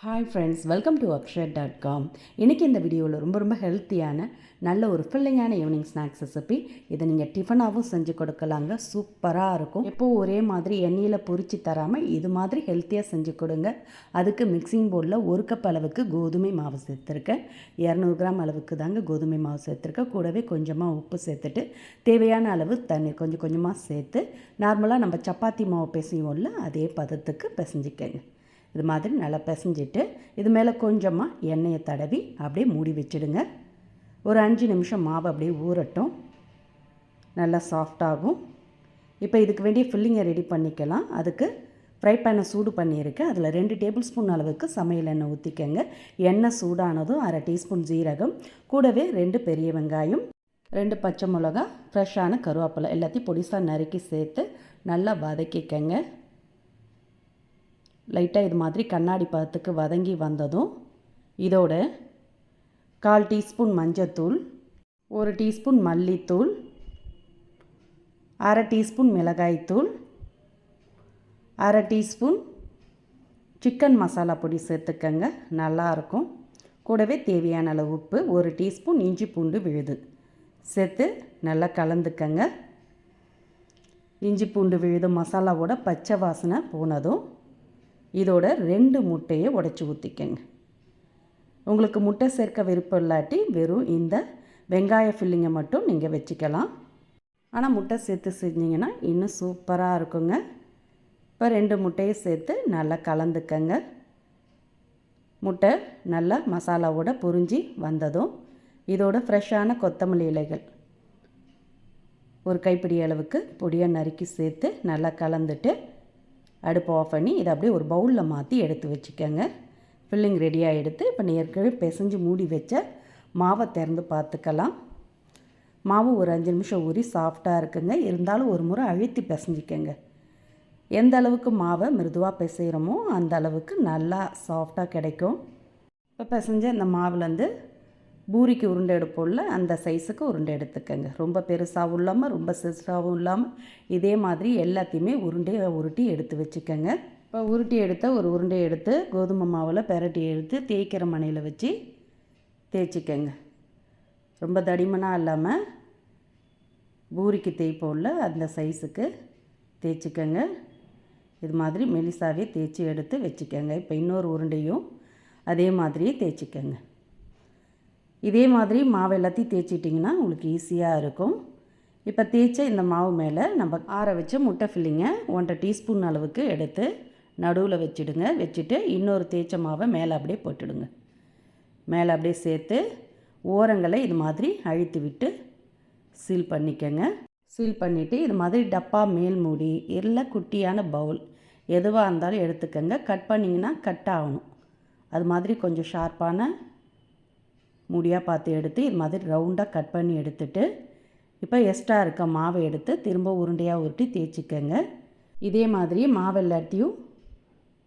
Hi friends welcome to Akshar dot com இன்றைக்கி இந்த வீடியோவில் ரொம்ப ரொம்ப ஹெல்த்தியான நல்ல ஒரு ஃபில்லிங்கான ஈவினிங் ஸ்நாக்ஸ் ரெசிபி இதை நீங்கள் டிஃபனாகவும் செஞ்சு கொடுக்கலாங்க. சூப்பராக இருக்கும். எப்போது ஒரே மாதிரி எண்ணெயில் பொறிச்சு தராமல் இது மாதிரி ஹெல்த்தியாக செஞ்சு கொடுங்க. அதுக்கு மிக்சிங் போர்டில் ஒரு கப் அளவுக்கு கோதுமை மாவு சேர்த்துருக்கேன். இரநூறு கிராம் அளவுக்கு தாங்க கோதுமை மாவு சேர்த்துருக்கேன். கூடவே கொஞ்சமாக உப்பு சேர்த்துட்டு தேவையான அளவு தண்ணீர் கொஞ்சம் கொஞ்சமாக சேர்த்து நார்மலாக நம்ம சப்பாத்தி மாவு பிசைவோம்ல அதே பதத்துக்கு பிசைஞ்சிக்கங்க. இது மாதிரி நல்லா பிசைஞ்சிட்டு இது மேலே கொஞ்சமாக எண்ணெயை தடவி அப்படியே மூடி வச்சிடுங்க. ஒரு அஞ்சு நிமிஷம் மாவு அப்படியே ஊறட்டும். நல்லா சாஃப்டாகும் இப்போ இதுக்கு வேண்டிய ஃபில்லிங்கை ரெடி பண்ணிக்கலாம். அதுக்கு ஃப்ரை பேனை சூடு பண்ணியிருக்கேன் அதில் ரெண்டு டேபிள் ஸ்பூன் அளவுக்கு சமையல் எண்ணெய் ஊற்றிக்கங்க எண்ணெய் சூடானதும் அரை டீஸ்பூன் ஜீரகம் கூடவே ரெண்டு பெரிய வெங்காயம் ரெண்டு பச்சை மிளகா ஃப்ரெஷ்ஷான கருவேப்பிலை எல்லாத்தையும் பொடிசாக நறுக்கி சேர்த்து நல்லா வதக்கிக்கங்க. லைட்டாக இது மாதிரி கண்ணாடி பதத்துக்கு வதங்கி வந்ததும் இதோட கால் டீஸ்பூன் மஞ்சத்தூள் ஒரு டீஸ்பூன் மல்லித்தூள் அரை டீஸ்பூன் மிளகாய்த்தூள் அரை டீஸ்பூன் சிக்கன் மசாலா பொடி சேர்த்துக்கங்க நல்லாயிருக்கும் கூடவே தேவையான அளவு உப்பு ஒரு டீஸ்பூன் இஞ்சி பூண்டு விழுது. சேர்த்து நல்லா கலந்துக்கங்க. இஞ்சி பூண்டு விழுது மசாலாவோட பச்சை வாசனை போனதும் இதோட ரெண்டு முட்டையை உடச்சி ஊற்றிக்கங்க உங்களுக்கு முட்டை சேர்க்க விருப்பம் இல்லாட்டி வெறும் இந்த வெங்காய ஃபில்லிங்கை மட்டும் நீங்கள் வச்சுக்கலாம். ஆனால் முட்டை சேர்த்து செஞ்சிங்கன்னா இன்னும் சூப்பராக இருக்குங்க. இப்போ ரெண்டு முட்டையை சேர்த்து நல்லா கலந்துக்கங்க. முட்டை நல்லா மசாலாவோட பொறிஞ்சி வந்ததும் இதோட ஃப்ரெஷ்ஷான கொத்தமல்லி இலைகள் ஒரு கைப்பிடி அளவுக்கு பொடியாக நறுக்கி சேர்த்து நல்லா கலந்துட்டு அடுப்பு ஆஃப் பண்ணி இதை அப்படியே ஒரு பவுலில் மாற்றி எடுத்து வச்சுக்கோங்க. ஃபில்லிங் ரெடியாக எடுத்து இப்போ ஏற்கனவே பிசைஞ்சு மூடி வச்ச மாவை திறந்து பார்த்துக்கலாம். மாவு ஒரு அஞ்சு நிமிஷம் ஊறி சாஃப்டாக இருக்குங்க. இருந்தாலும் ஒரு முறை அழுத்தி பிசைஞ்சிக்கங்க. எந்த அளவுக்கு மாவை மிருதுவாக பிசைகிறோமோ அந்த அளவுக்கு நல்லா சாஃப்டாக கிடைக்கும். இப்போ பிசைஞ்ச இந்த மாவுலேருந்து பூரிக்கு உருண்டை எடுப்போம்ல அந்த சைஸுக்கு உருண்டை எடுத்துக்கோங்க. ரொம்ப பெருசாகவும் இல்லாமல் ரொம்ப சிறுசாகவும் இல்லாமல் இதே மாதிரி எல்லாத்தையுமே உருண்டையை உருட்டி எடுத்து வச்சுக்கோங்க. இப்போ உருட்டி எடுத்த ஒரு உருண்டை எடுத்து கோதுமை மாவில் பெரட்டி எடுத்து தேய்க்கிற மனையில் வச்சு தேய்ச்சிக்கோங்க. ரொம்ப தடிமனாக இல்லாமல் பூரிக்கு தேய்ப்போம்ல அந்த சைஸுக்கு தேய்ச்சிக்கோங்க. இது மாதிரி மெலிசாவே தேய்ச்சி எடுத்து வச்சுக்கோங்க. இப்போ இன்னொரு உருண்டையும் அதே மாதிரியே தேய்ச்சிக்கோங்க. இதே மாதிரி மாவு எல்லாத்தையும் தேய்ச்சிட்டிங்கன்னா உங்களுக்கு ஈஸியாக இருக்கும். இப்போ தேய்ச்ச இந்த மாவு மேலே நம்ம ஆற வச்ச முட்டை ஃபில்லிங்கை ஒன்றரை டீஸ்பூன் அளவுக்கு எடுத்து நடுவில் வச்சுடுங்க. வச்சுட்டு இன்னொரு தேய்ச்ச மாவை மேலே அப்படியே போட்டுடுங்க. மேலே அப்படியே சேர்த்து ஓரங்களை இது மாதிரி அழுத்தி விட்டு சீல் பண்ணிக்கோங்க. சீல் பண்ணிவிட்டு இது மாதிரி டப்பா மேல் மூடி இல்லை குட்டியான பவுல் எதுவாக இருந்தாலும் எடுத்துக்கோங்க. கட் பண்ணிங்கன்னா கட் ஆகணும். அது மாதிரி கொஞ்சம் ஷார்ப்பான முடியாக பார்த்து எடுத்து இது மாதிரி ரவுண்டாக கட் பண்ணி எடுத்துட்டு இப்போ எக்ஸ்ட்ரா இருக்க மாவை எடுத்து திரும்ப உருண்டையாக உருட்டி தேய்ச்சிக்கோங்க. இதே மாதிரி மாவு எல்லாத்தையும்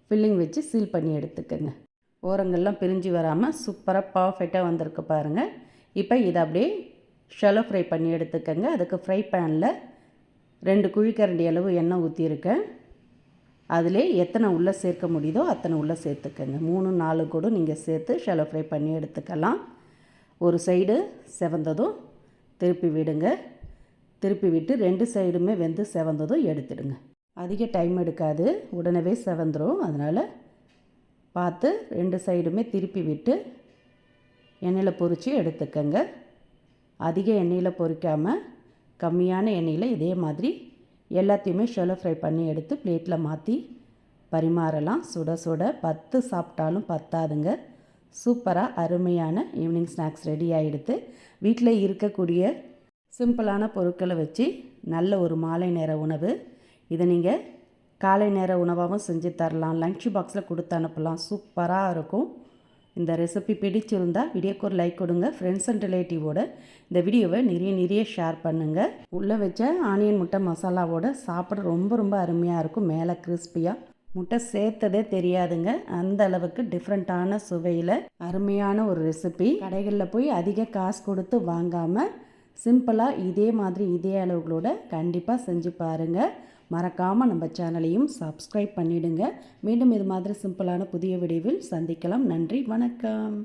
ஃபில்லிங் வச்சு சீல் பண்ணி எடுத்துக்கோங்க. ஓரங்கள்லாம் பிரிஞ்சு வராமல் சூப்பராக பர்ஃபெக்டாக வந்திருக்கு பாருங்கள் இப்போ இதை அப்படியே ஷெலோ ஃப்ரை பண்ணி எடுத்துக்கோங்க. அதுக்கு ஃப்ரை பேனில் ரெண்டு குழிக்கரண்டி அளவு எண்ணெய் ஊற்றியிருக்கேன் அதிலே எத்தனை உள்ளே சேர்க்க முடியுதோ அத்தனை உள்ளே சேர்த்துக்கோங்க. மூணு நாலு கூட நீங்கள் சேர்த்து ஷெலோ ஃப்ரை பண்ணி எடுத்துக்கலாம். ஒரு சைடு செவந்ததும் திருப்பி விடுங்க. திருப்பி விட்டு ரெண்டு சைடுமே வெந்து செவந்ததும் எடுத்துடுங்க. அதிக டைம் எடுக்காது. உடனே செவந்துடும் அதனால் பார்த்து ரெண்டு சைடுமே திருப்பி விட்டு எண்ணெயில் பொரித்து எடுத்துக்கங்க. அதிக எண்ணெயில் பொறிக்காமல் கம்மியான எண்ணெயில் இதே மாதிரி எல்லாத்தையுமே ஷெலோ ஃப்ரை பண்ணி எடுத்து பிளேட்டில் மாற்றி பரிமாறலாம். சுட சுட பத்து சாப்பிட்டாலும் பத்தாதுங்க. சூப்பராக அருமையான ஈவினிங் ஸ்நாக்ஸ் ரெடி ஆகிடுது வீட்டில் இருக்கக்கூடிய சிம்பிளான பொருட்களை வச்சு நல்ல ஒரு மாலை நேர உணவு. இதை நீங்கள் காலை நேர உணவாகவும் செஞ்சு தரலாம். லஞ்ச் பாக்ஸில் கொடுத்து அனுப்பலாம். சூப்பராக இருக்கும். இந்த ரெசிபி பிடிச்சிருந்தா வீடியோக்கு ஒரு லைக் கொடுங்க. ஃப்ரெண்ட்ஸ் அண்ட் ரிலேட்டிவோட இந்த வீடியோவை நிறைய நிறைய ஷேர் பண்ணுங்கள் உள்ளே வச்ச ஆனியன் முட்டை மசாலாவோட சாப்பிட ரொம்ப ரொம்ப அருமையாக இருக்கும். மேலே கிறிஸ்பியாக முட்டை சேர்த்ததே தெரியாதுங்க. அந்த அளவுக்கு டிஃப்ரெண்ட்டான சுவையில் அருமையான ஒரு ரெசிபி கடைகளில் போய் அதிக காசு கொடுத்து வாங்காமல் சிம்பிளாக இதே மாதிரி இதே அளவுகளோட கண்டிப்பாக செஞ்சு பாருங்கள் மறக்காமல் நம்ம சேனலையும் சப்ஸ்கிரைப் பண்ணிவிடுங்க மீண்டும் இது மாதிரி சிம்பிளான புதிய விடிவில் சந்திக்கலாம். நன்றி வணக்கம்.